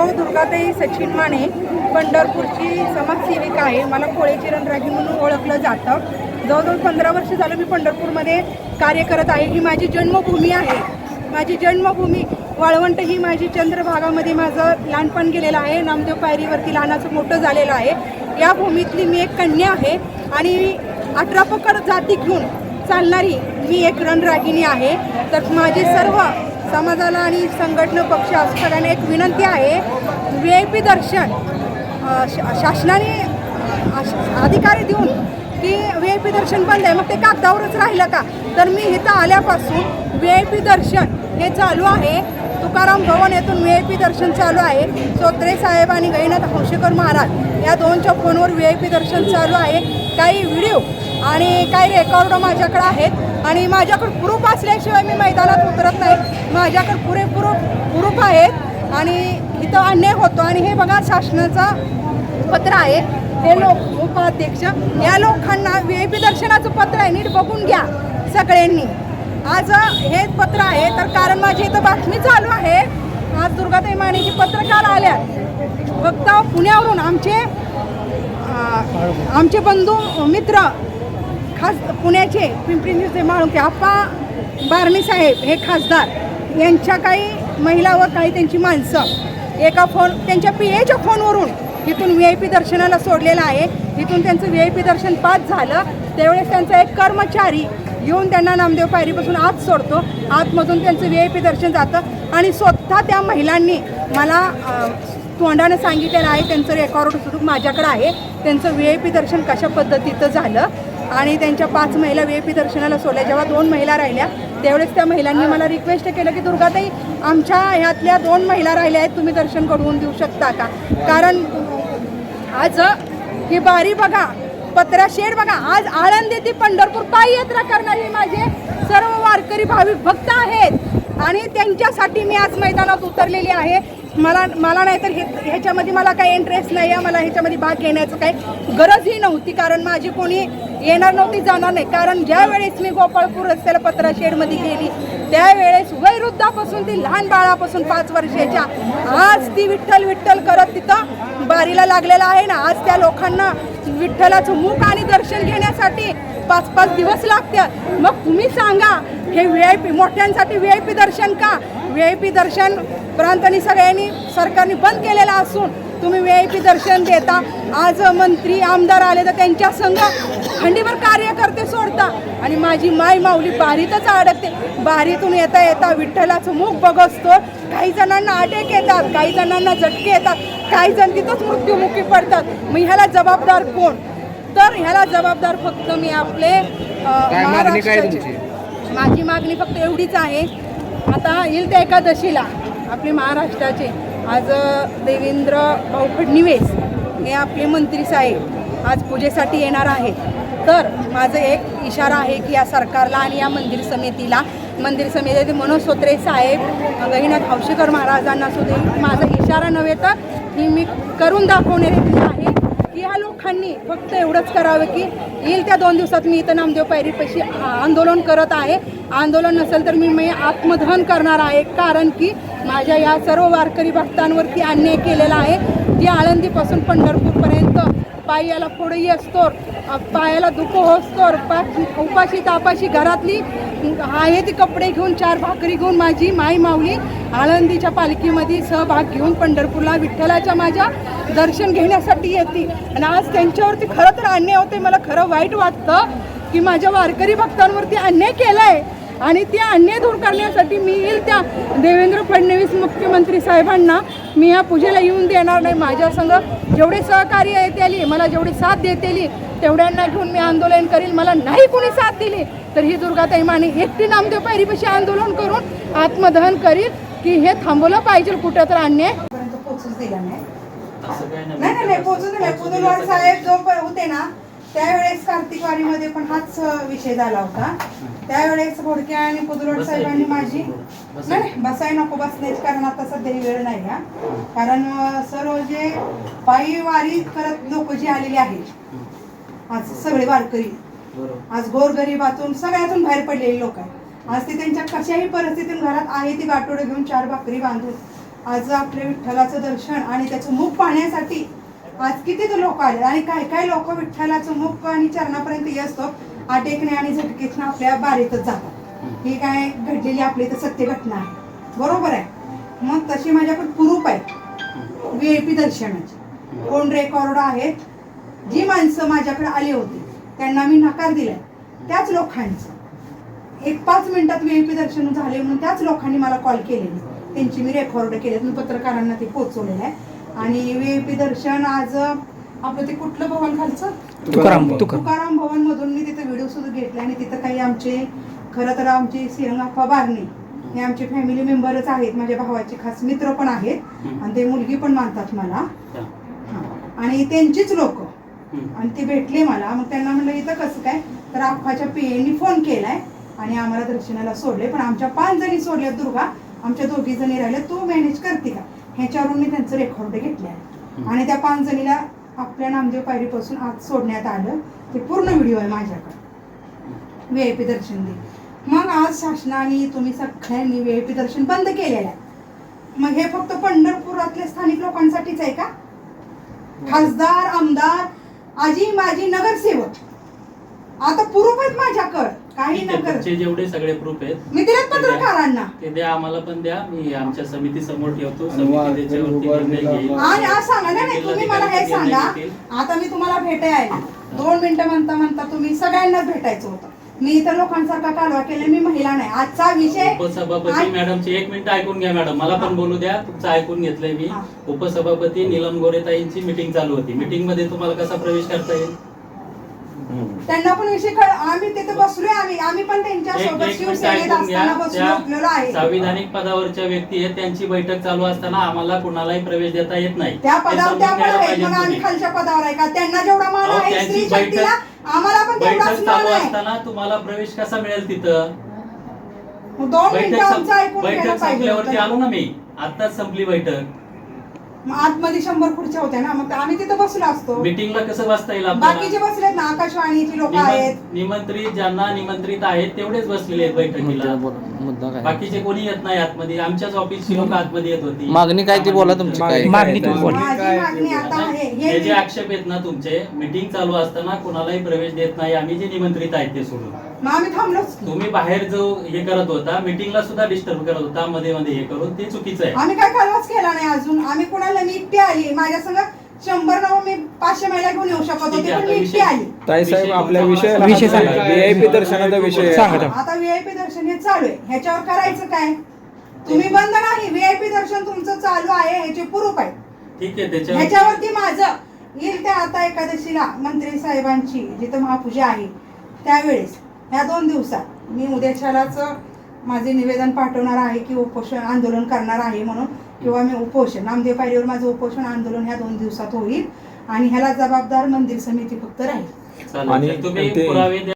सौ दुर्गाताई सचिन माने पंढरपूरची समाजसेविका आहे. मला कोळेची रणरागी म्हणून ओळखलं जातं. जवळजवळ पंधरा वर्ष झालं मी पंढरपूरमध्ये कार्य करत आहे. ही माझी जन्मभूमी आहे. माझी जन्मभूमी वाळवंट ही माझी चंद्रभागामध्ये माझं लहानपण गेलेलं आहे. नामदेव पायरीवरती लहानाचं मोठं झालेलं आहे. या भूमीतली मी एक कन्या आहे आणि अठरा पकड जाती घेऊन चालणारी मी एक रणरागिणी आहे. तर माझी सर्व समाजाला आणि संघटना पक्ष असं सगळ्यांना एक विनंती आहे व्ही आय पी दर्शन शा- शासनाने अधिकारी देऊन की व्ही आय पी दर्शन बंद आहे. मग ते कागदावरच राहिलं का? तर मी इथं आल्यापासून व्ही आय पी दर्शन हे चालू आहे. तुकाराम भवन येथून व्ही आय पी दर्शन चालू आहे. सोत्रे साहेब आणि गैनाथ हौशेकर महाराज या दोनच्या फोनवर व्ही आय पी दर्शन चालू आहे. काही व्हिडिओ आणि काही रेकॉर्ड माझ्याकडे आहेत. आणि माझ्याकडे प्रूफ असल्याशिवाय मी मैदानात उतरत नाही. माझ्याकडे पुरेपूर प्रूफ आहेत आणि इथं अन्याय होतो. आणि हे बघा शासनाचा पत्र आहे. हे लोक उपाध्यक्ष या लोकांना व्ही आय पी दर्शनाचं पत्र आहे. नीट बघून घ्या सगळ्यांनी. आज हे पत्र आहे तर कारण माझी इथं बातमी चालू आहे. आज दुर्गाताई मानेची पत्रकार आल्या. फक्त पुण्यावरून आमचे आमचे बंधू मित्र खास पुण्याचे पिंपरी चिंचवड माळुंके आप्पा बारणे साहेब हे खासदार यांच्या काही महिला व काही त्यांची माणसं एका फोन त्यांच्या पी एच्या फोनवरून इथून व्ही आय पी दर्शनाला सोडलेलं आहे. इथून त्यांचं व्ही आय पी दर्शन पास झालं. त्यावेळेस त्यांचा एक कर्मचारी येऊन त्यांना नामदेव पायरीपासून आत सोडतो. आतमधून त्यांचं व्ही आय पी दर्शन जातं. आणि स्वतः त्या महिलांनी मला तोंडानं सांगितलेलं आहे. त्यांचं रेकॉर्ड सुद्धा माझ्याकडे आहे. त्यांचं व्ही आय पी दर्शन कशा पद्धतीचं झालं? आणि त्यांच्या पाच महिला व्ही आय पी दर्शनाला सोडल्या. जेव्हा दोन महिला राहिल्या त्यावेळेस त्या महिलांनी मला रिक्वेस्ट केलं की दुर्गाताई आमच्या ह्यातल्या दोन महिला राहिल्या आहेत तुम्ही दर्शन घडवून देऊ शकता का? कारण आज ही बारी बघा पत्रा शेड बघा आज आळंदी ते पंढरपूर पायी यात्रा करणारे माझे सर्व वारकरी भाविक भक्त आहेत. आणि त्यांच्यासाठी मी आज मैदानात उतरलेली आहे. मला मला नाही तर हे ह्याच्यामध्ये मला काही इंटरेस्ट नाही आहे मला ह्याच्यामध्ये भाग घेण्याचं काही गरजही नव्हती कारण माझी कोणी येणार नव्हती जाणार नाही. कारण ज्या वेळेस मी गोपाळपूर रस्त्याला पत्रा शेडमध्ये गेली त्यावेळेस वयवृद्धापासून ती लहान बाळापासून पाच वर्षाच्या आज ती विठ्ठल विठ्ठल करत तिथं बारीला लागलेला आहे ना. आज त्या लोकांना विठ्ठलाचं मुख आणि दर्शन घेण्यासाठी पाच पाच दिवस लागतात. मग तुम्ही सांगा हे व्ही आय पी मोठ्यांसाठी व्ही आय पी दर्शन का? व्ही आय पी दर्शन प्रांतांनी सगळ्यांनी सरकारने बंद केलेलं असून तुम्ही व्ही आय पी दर्शन देता. आज मंत्री आमदार आले तर त्यांच्या संघ खंडीवर कार्यकर्ते सोडता. आणि माझी माय माऊली बारीतच अडकते. बारीतून येता येता विठ्ठलाचं मुख बघसतो. काही जणांना अटॅक येतात काही जणांना झटके येतात काही जण तिथंच मृत्युमुखी पडतात. मग ह्याला जबाबदार कोण? तर ह्याला जबाबदार फक्त मी आपले महाराष्ट्राचे-? माझी मागणी फक्त एवढीच आहे. आता येईल त्या एकादशीला आपले महाराष्ट्राचे. आज देवेंद्र भाऊ फडणवीस हे आपले मंत्री साहेब आज पूजेसाठी येणार आहेत. तर माझं एक इशारा आहे की या सरकारला आणि या मंदिर समितीला मंदिर समिती मनोज सोत्रे साहेब गहिनाथ हौशेकर महाराजांना सुद्धा माझा इशारा नव्हे तर ही मी करून दाखवणारी आहे की ह्या लोकांनी फक्त एवढंच करावं की येईल त्या दोन दिवसात मी इथं नामदेव पायरीपाशी आंदोलन करत आहे. आंदोलन नसेल तर मी मी आत्मदहन करणार आहे. कारण की माझ्या या सर्व वारकरी भक्तांवरती अन्याय केलेला आहे. ती आळंदीपासून पंढरपूरपर्यंत पायाला फोडही असतोर पायाला दुखो असतोर पा उपाशी तापाशी घरातली आहे ती कपडे घेऊन चार भाकरी घेऊन माझी माई माऊली आळंदीच्या पालखीमध्ये सहभाग घेऊन पंढरपूरला विठ्ठलाच्या माझ्या दर्शन घेण्यासाठी येते. आणि आज त्यांच्यावरती खरं तर अन्याय होते मला खरं वाईट वाटतं की माझ्या वारकरी भक्तांवरती अन्याय केला आहे आणि ते अन्याय दूर करण्यासाठी मी येईल त्या देवेंद्र फडणवीस मुख्यमंत्री साहेबांना मी या पूजेला येऊन देणार नाही. माझ्या संग जेवढे सहकार्य येतेली मला जेवढी साथ देतेली तेवढ्यांना घेऊन मी आंदोलन करील. मला नाही कोणी साथ दिली तर ही दुर्गाताई माने एकटी नामदेव पायरीपाशी आंदोलन करून आत्मदहन करील की हे थांबवलं पाहिजे. कुठं तर अन्याय. पोचूच दिला नाही. नाही. पुदलवाड साहेब जो प- होते ना त्यावेळेस कार्तिक वारीमध्ये पण हाच विषय झाला होता. त्यावेळेस घोडके आणि पुदलवाड साहेबांनी माझी नाही बसाय नको बसण्याची कारण आता सध्या वेळ नाही हा. कारण सर्व जे पायी वारी करत लोक जी आलेली आहेत आज सगळे वारकरी आज गोरगरिबातून सगळ्यातून बाहेर पडलेले लोक आहेत. आज ते त्यांच्या कशाही परिस्थितीतून घरात आहे ती गाठोडं घेऊन चार भाकरी बांधून आज आपल्या विठ्ठलाचं दर्शन आणि त्याचं मुख पाहण्यासाठी आज किती लोक आले आणि काय काय लोक विठ्ठलाचं मुख आणि चरणापर्यंत येतो आटेकणे आणि झटकेतनं आपल्या बारीतच जातात. ही काय घडलेली आपली तर सत्य घटना आहे. बरोबर आहे. मग तशी माझ्याकडे प्रूफ आहे. व्ही आय पी दर्शनाची. कोण रेकॉर्ड आहेत जी माणसं माझ्याकडे आली होती त्यांना मी नकार दिलाय. त्याच लोकांचं. एक पाच मिनिटात व्ही आय पी दर्शन झाले म्हणून त्याच लोकांनी मला कॉल केलेले. त्यांची मी रेकॉर्ड केले. पत्रकारांना ते पोहोचवलेलं आहे. आणि व्ही आय पी दर्शन आज आपलं ते कुठलं भवन खालचं? तुकाराम तुकाराम तुकाराम भवन मधून मी तिथे व्हिडिओ सुद्धा घेतले आणि तिथं काही आमचे खरं तर आमचे श्रीरंगाप्पा बारणे हे आमचे फॅमिली मेंबरच आहेत माझ्या भावाचे खास मित्र पण आहेत आणि ते मुलगी पण मानतात मला. हा. आणि त्यांचीच लोक. आणि ते भेटले मला. मग त्यांना म्हणलं इथं कसं काय? तर अप्पाच्या पीएनी फोन केलाय आणि आम्हाला दर्शनाला सोडले पण आमच्या पाच जणी सोडल्या दुर्गा. आमच्या दोघी जणी राहिल्या. तू मॅनेज करते का? ह्याच्यावरून मी त्यांचं रेकॉर्ड घेतले आहे. आणि त्या पाच जणीला आपल्या नामदेव पायरीपासून आज सोडण्यात आलं. ते पूर्ण व्हिडिओ आहे माझ्याकडे. व्ही आय पी दर्शन दे. मग आज शासनाने तुम्ही सगळ्यांनी व्ही आय पी दर्शन बंद केलेलं आहे. मग हे फक्त पंढरपुरातल्या स्थानिक लोकांसाठीच आहे का? खासदार आमदार आजी माझी नगरसेवक. आता प्रूफ आहेत माझ्याकडं. काही नगर तुमचे जेवढे सगळे प्रूफ आहेत मी दिलेत पत्रकारांना. ते द्या आम्हाला पण द्या. मी आमच्या समिती समोर ठेवतो. आणि वा- समिती त्याच्यावरती उभा निर्णय घेईल. आणि आज सांगा नाही नाही तुम्ही मला हे सांगा. आता मी तुम्हाला भेटायला दोन मिनिटं म्हणता म्हणता तुम्ही सगळ्यांनाच भेटायचं होतं. मी इतर लोकांसारखा कालवा केला मी महिला नाही. आजचा विषय उपसभापती आज- मॅडमचे एक मिनिट ऐकून घ्या मॅडम. मला पण बोलू द्या. तुमचं ऐकून घेतलंय मी. हा. उपसभापती नीलम गोरेताईंची मीटिंग चालू होती. मीटिंगमध्ये तुम्हाला कसा प्रवेश करता येईल? त्यांना पण विषय कळ आम्ही तिथे बसलोय आम्ही. आम्ही पण त्यांच्या एक सोबत एक मिनिट शिवसेनेत ऐकून घ्या. असताना बसलो उठलेलो त्या आहे. संविधानिक पदावरच्या व्यक्ती आहेत त्यांची बैठक चालू असताना आम्हाला कुणालाही प्रवेश देता येत नाही. त्या हे पदावर समजून त्या पण घ्यायला आहेत पाहिजे मग आम्ही तुम्ही. खालच्या पदावर आहे का? त्यांना जेवढा मान अहो, आहे त्यांची स्त्री बैठक- शक्तीला आम्हाला पण तेवढाच बैठक मान चालू आहे. असताना तुम्हाला प्रवेश कसा मिळेल तिथं? मग दोन बैठक मिनिटं आमचं ऐकून घ्यायला बैठक पाहिजे संपल्यावरती होतं. आलो ना मी. आताच संपली बैठक. मग आतमध्ये शंभर खुर्च्या होत्या ना मग आम्ही तिथं बसलो असतो. मीटिंगला कसं बसता येईल बाकीचे आपल्याला बसलेत ना आकाशवाणीची लोक आहेत. निमं- निमंत्रित ज्यांना निमंत्रित आहेत तेवढेच बसलेले आहेत बैठकीला. मुद्दा काय? बाकीचे कोणी येत नाही आतमध्ये. आमच्याच ऑफिसची लोक आतमध्ये येत होती. मागणी काय ती बोला तुमची काय? मागणी तुम्ही काय? बोला. माझी मागणी आता आहे. हे हे जे आक्षेप आहेत ना तुमचे मीटिंग चालू असताना कोणालाही प्रवेश देत नाही. आम्ही जे निमंत्रित आहेत ते सोडून. मग आम्ही थांबलोच की. तुम्ही बाहेर जो हे करत होता मीटिंगला सुद्धा डिस्टर्ब करत होता मध्ये मध्ये हे करून ते चुकीचं आहे. आम्ही काय कालवाच केला नाही अजून. आम्ही कुणाला मी एकटी आली. माझ्या संग शंभर नव मी पाचशे महिला घेऊन येऊ शकत होते आहे, पण आता मी एकटी आली. ताई साहेब आपल्या तुमचा विषय सांगा. व्हीआयपी दर्शनाचा विषय आहे. सांगा. आता व्हीआयपी दर्शन हे चालू आहे. ह्याच्यावर करायचं काय? तुम्ही बंद नाही. व्हीआयपी दर्शन तुमचं चालू आहे ह्याचे प्रूफ आहे. ठीक आहे त्याच्यावर ह्याच्यावरती माझं येईल त्या आता एकादशीला मंत्री साहेबांची जिथं महापूजा आहे त्यावेळेस ह्या दोन दिवसात. मी उद्याच्यालाच माझे निवेदन पाठवणार आहे की उपोषण आंदोलन करणार आहे म्हणून. किंवा मी उपोषण नामदेव पायरीवर माझं उपोषण आंदोलन ह्या दोन दिवसात होईल आणि ह्याला जबाबदार मंदिर समिती फक्त राहील. आणि तुम्ही ते- पुरावे द्या.